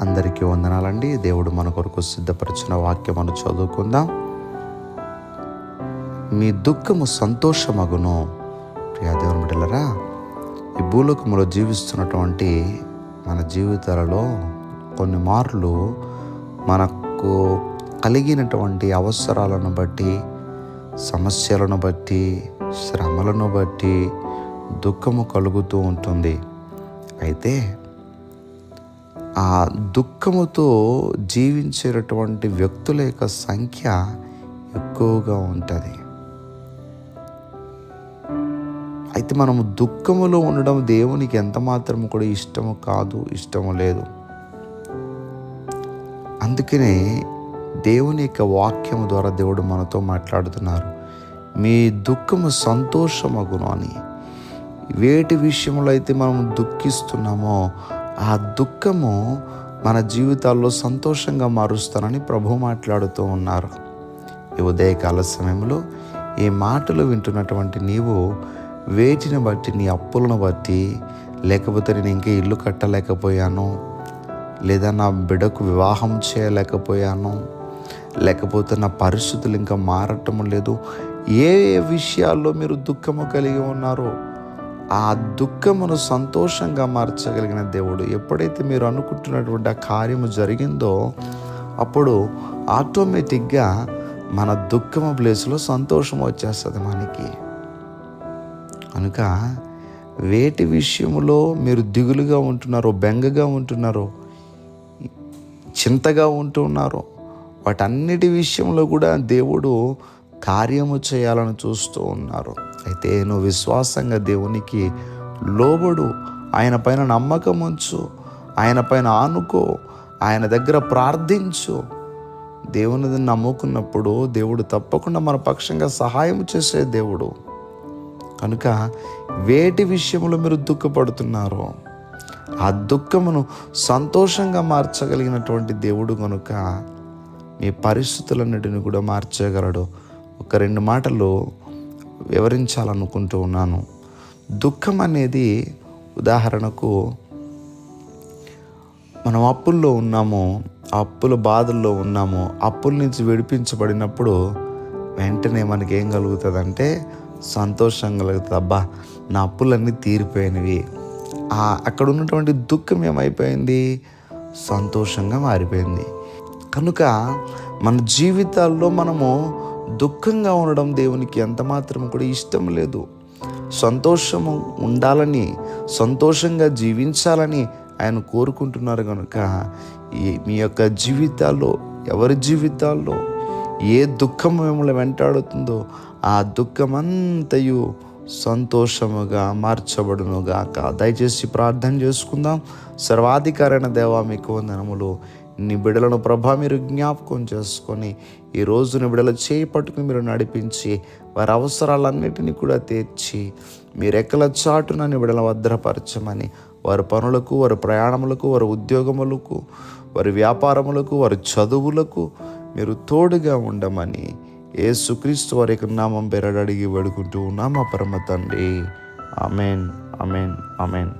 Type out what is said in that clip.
అందరికీ వందనాలండి. దేవుడు మన కొరకు సిద్ధపరిచిన వాక్యం మనం చదువుకుందాం. మీ దుఃఖము సంతోషమగును. ప్రియా దేవుని బిడ్డలరా ఈ భూలోకములో జీవిస్తున్నటువంటి మన జీవితాలలో కొన్ని మార్లు మనకు కలిగినటువంటి అవసరాలను బట్టి సమస్యలను బట్టి శ్రమలను బట్టి దుఃఖము కలుగుతూ ఉంటుంది. అయితే ఆ దుఃఖముతో జీవించేటటువంటి వ్యక్తుల యొక్క సంఖ్య ఎక్కువగా ఉంటుంది. అయితే మనము దుఃఖములో ఉండడం దేవునికి ఎంత మాత్రం కూడా ఇష్టము కాదు ఇష్టము లేదు. అందుకనే దేవుని యొక్క వాక్యము ద్వారా దేవుడు మనతో మాట్లాడుతున్నారు. మీ దుఃఖము సంతోషమగును అని. వేటి విషయంలో అయితే మనం దుఃఖిస్తున్నామో ఆ దుఃఖము మన జీవితాల్లో సంతోషంగా మారుస్తానని ప్రభు మాట్లాడుతూ ఉన్నారు. ఈ ఉదయకాల సమయంలో ఈ మాటలు వింటున్నటువంటి నీవు వేటిని బట్టి నీ అప్పులను బట్టి లేకపోతే నేను ఇంకా ఇల్లు కట్టలేకపోయాను లేదా నా బిడకు వివాహం చేయలేకపోయాను లేకపోతే నా పరిస్థితులు ఇంకా మారటం లేదు ఏ ఏ విషయాల్లో మీరు దుఃఖము కలిగి ఉన్నారో ఆ దుఃఖమును సంతోషంగా మార్చగలిగిన దేవుడు ఎప్పుడైతే మీరు అనుకుంటున్నటువంటి ఆ కార్యము జరిగిందో అప్పుడు ఆటోమేటిక్గా మన దుఃఖము ప్లేస్లో సంతోషం వచ్చేస్తుంది మనకి. కనుక వేటి విషయంలో మీరు దిగులుగా ఉంటున్నారో బెంగగా ఉంటున్నారో చింతగా ఉంటున్నారో వాటన్నిటి విషయంలో కూడా దేవుడు కార్యము చేయాలని చూస్తూ ఉన్నారు. అయితే నువ్వు విశ్వాసంగా దేవునికి లోబడు. ఆయన పైన నమ్మకం ఉంచు. ఆయన పైన ఆనుకో. ఆయన దగ్గర ప్రార్థించు. దేవునిది నమ్ముకున్నప్పుడు దేవుడు తప్పకుండా మన పక్షంగా సహాయం చేసే దేవుడు. కనుక వేటి విషయంలో మీరు దుఃఖపడుతున్నారో? ఆ దుఃఖమును సంతోషంగా మార్చగలిగినటువంటి దేవుడు కనుక మీ పరిస్థితులన్నిటిని కూడా మార్చగలడు. ఒక రెండు మాటలు వివరించాలనుకుంటూ ఉన్నాను. దుఃఖం అనేది ఉదాహరణకు మనం అప్పుల్లో ఉన్నాము అప్పుల బాధల్లో ఉన్నాము అప్పుల నుంచి విడిపించబడినప్పుడు వెంటనే మనకి ఏం కలుగుతుందంటే సంతోషం కలుగుతుంది. అబ్బా నా అప్పులన్నీ తీరిపోయినవి. అక్కడ ఉన్నటువంటి దుఃఖం ఏమైపోయింది? సంతోషంగా మారిపోయింది. కనుక మన జీవితాల్లో మనము దుఃఖంగా ఉండడం దేవునికి ఎంత మాత్రం కూడా ఇష్టం లేదు. సంతోషము ఉండాలని సంతోషంగా జీవించాలని ఆయన కోరుకుంటున్నారు కనుక ఈ మీ యొక్క జీవితాల్లో ఎవరి జీవితాల్లో ఏ దుఃఖం మిమ్మల్ని వెంటాడుతుందో ఆ దుఃఖమంతయు సంతోషముగా మార్చబడునుగాక. దయచేసి ప్రార్థన చేసుకుందాం. సర్వాధికారైన దేవా మీకు వందనములు. నీ బిడలను ప్రభా మీరు జ్ఞాపకం చేసుకొని ఈ రోజుని బిడల చేయి పట్టుకుని మీరు నడిపించి వారి అవసరాలన్నిటినీ కూడా తీర్చి మీ రెక్కల చాటున నీ బిడల భద్రపరచమని వారి పనులకు వారి ప్రయాణములకు వారి ఉద్యోగములకు వారి వ్యాపారములకు వారి చదువులకు మీరు తోడుగా ఉండమని ఏసుక్రీస్తు వారి యొక్క నామం పేరడు అడిగి వేడుకుంటూ ఉన్నామా పరమ తండ్రి. Amen amen amen